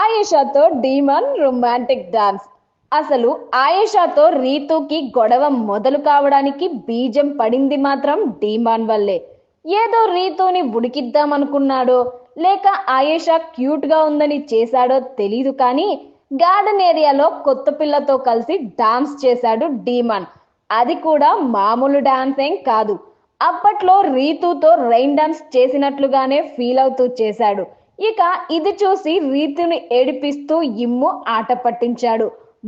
ఆయేషాతో demon romantic dance. అసలు ఆయేషాతో రీతుకి గొడవ మొదలు కావడానికి బీజం పడింది మాత్రం డీమాన్ వల్లే. ఏదో రీతుని ఉడికిద్దాం అనుకున్నాడో లేక ఆయేషా క్యూట్గా ఉందని చేశాడో తెలీదు కానీ గార్డెన్ ఏరియాలో కొత్త పిల్లతో కలిసి డాన్స్ చేశాడు డీమాన్. అది కూడా మామూలు డాన్స్ ఏం కాదు. అప్పట్లో రీతుతో రైన్ డాన్స్ చేసినట్లుగానే ఫీల్ అవుతూ చేశాడు. ఇక ఇది చూసి రీతుని ఏడిపిస్తూ ఇమ్ము ఆట పట్టించాడు.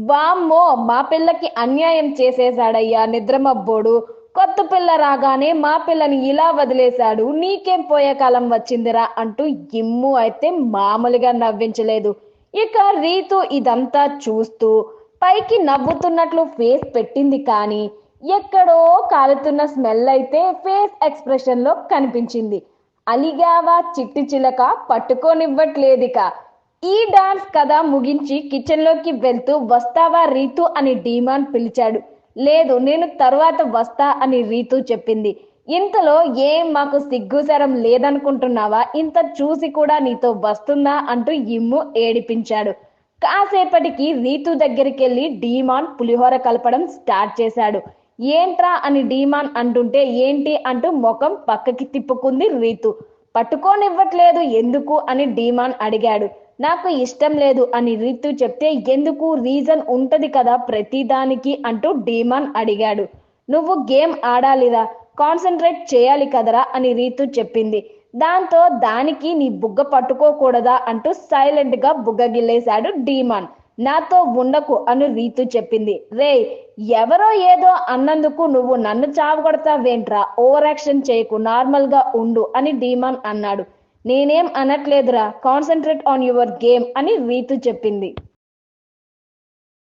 వామ్మో మా పిల్లకి అన్యాయం చేసేశాడయ్యా నిద్రమబ్బోడు. కొత్త పిల్ల రాగానే మా పిల్లని ఇలా వదిలేశాడు. నీకేం పోయే కాలం వచ్చిందిరా అంటూ ఇమ్ము అయితే మామూలుగా నవ్వించలేదు. ఇక రీతు ఇదంతా చూస్తూ పైకి నవ్వుతున్నట్లు ఫేస్ పెట్టింది కానీ ఎక్కడో కాలుతున్న స్మెల్ అయితే ఫేస్ ఎక్స్ప్రెషన్లో కనిపించింది. అలిగావా చిట్టి చిలక? పట్టుకోనివ్వట్లేదిక. ఈ డాన్స్ కథ ముగించి కిచెన్లోకి వెళ్తూ వస్తావా రీతు అని డీమాన్ పిలిచాడు. లేదు నేను తరువాత వస్తా అని రీతు చెప్పింది. ఇంతలో ఏం మాకు సిగ్గుసరం లేదనుకుంటున్నావా? ఇంత చూసి కూడా నీతో వస్తుందా అంటూ ఇమ్ము ఏడిపించాడు. కాసేపటికి రీతు దగ్గరికి వెళ్ళి డీమాన్ పులిహోర కలపడం స్టార్ట్ చేశాడు. ఏంట్రా అని డీమాన్ అంటుంటే ఏంటి అంటూ ముఖం పక్కకి తిప్పుకుంది రీతు. పట్టుకోనివ్వట్లేదు ఎందుకు అని డీమాన్ అడిగాడు. నాకు ఇష్టం లేదు అని రీతు చెప్తే ఎందుకు రీజన్ ఉంటది కదా ప్రతిదానికి అంటూ డీమాన్ అడిగాడు. నువ్వు గేమ్ ఆడాలిరా కాన్సన్ట్రేట్ చేయాలి కదరా అని రీతు చెప్పింది. దాంతో దానికి నీ బుగ్గ పట్టుకోకూడదా అంటూ సైలెంట్గా బుగ్గ గిల్లేశాడు డీమాన్. నాతో ఉండకు అని రీతు చెప్పింది. రే ఎవరో ఏదో అన్నందుకు నువ్వు నన్ను చావగొడతావేంట్రా? ఓవర్ యాక్షన్ చేయకు నార్మల్గా ఉండు అని డీమాన్ అన్నాడు. నేనేం అనట్లేదురా కాన్సన్ట్రేట్ ఆన్ యువర్ గేమ్ అని రీతు చెప్పింది.